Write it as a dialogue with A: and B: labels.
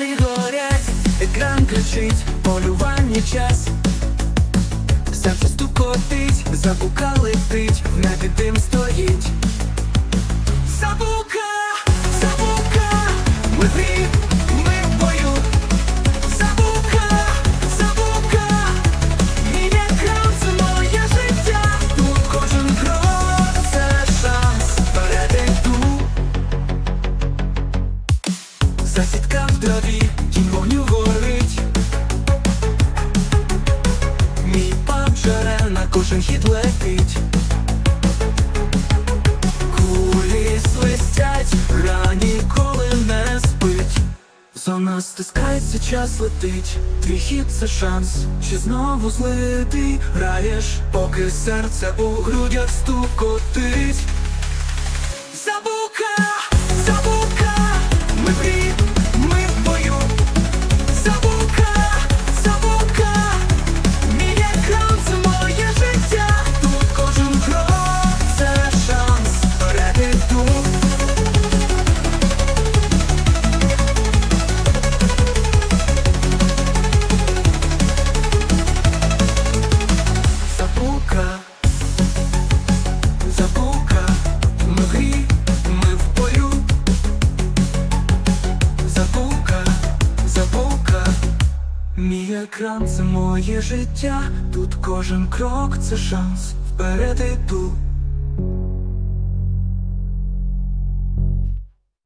A: Деталі горять, екран кричить, полювання час. Серце стукотить, запука летить, на тим стоїть. Засідка в траві, тінь вогню горить. Мій пап жере на кожен хід летить. Кулі свистять, гра ніколи не спить. Зона стискається, час летить. Твій хід це шанс, чи знову злитий граєш, поки серце у грудях стукотить. Забука, мій екран це моє життя. Тут кожен крок це шанс, вперед іду.